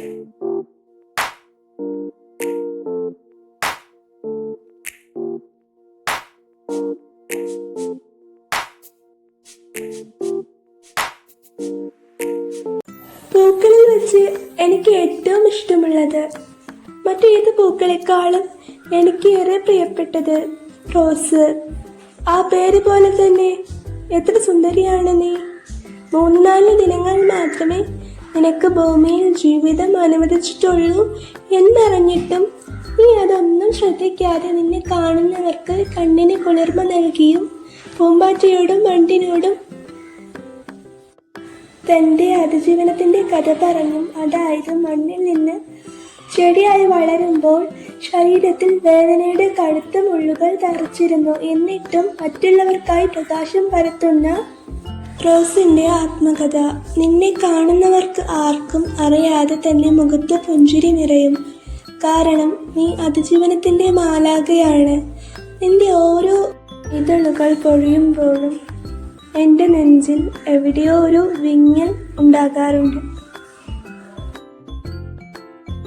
പൂക്കളിൽ വെച്ച് എനിക്ക് ഏറ്റവും ഇഷ്ടമുള്ളത് മറ്റേത് പൂക്കളെക്കാളും എനിക്ക് ഏറെ പ്രിയപ്പെട്ടത് റോസ്. ആ പേര് പോലെ തന്നെ എത്ര സുന്ദരിയാണ് നീ. മൂന്നാൽ ദിനങ്ങൾ മാത്രമേ നിനക്ക് ഭൂമിയിൽ ജീവിതം അനുവദിച്ചിട്ടുള്ളൂ എന്നറിഞ്ഞിട്ടും നീ അതൊന്നും ശ്രദ്ധിക്കാതെ നിന്നെ കാണുന്നവർക്ക് കണ്ണിന് കുളിർമ നൽകിയും പൂമ്പാറ്റയോടും വണ്ടിനോടും തന്റെ അതിജീവനത്തിന്റെ കഥ പറഞ്ഞും അതായത് മണ്ണിൽ നിന്ന് ചെടിയായി വളരുമ്പോൾ ശരീരത്തിൽ വേദനയുടെ കടുത്ത മുള്ളുകൾ തറച്ചിരുന്നു. എന്നിട്ടും മറ്റുള്ളവർക്കായി പ്രകാശം പരത്തുന്ന റോസിന്റെ ആത്മകഥ. നിന്നെ കാണുന്നവർക്ക് ആർക്കും അറിയാതെ തന്നെ മുഖത്ത് പുഞ്ചിരി നിറയും. കാരണം നീ അതിജീവനത്തിന്റെ മാലാകയാണ് നിന്റെ ഓരോ ഇതളുകൾ പൊഴിയുമ്പോഴും എന്റെ നെഞ്ചിൽ എവിടെയോ ഒരു വിങ്ങൽ ഉണ്ടാകാറുണ്ട്.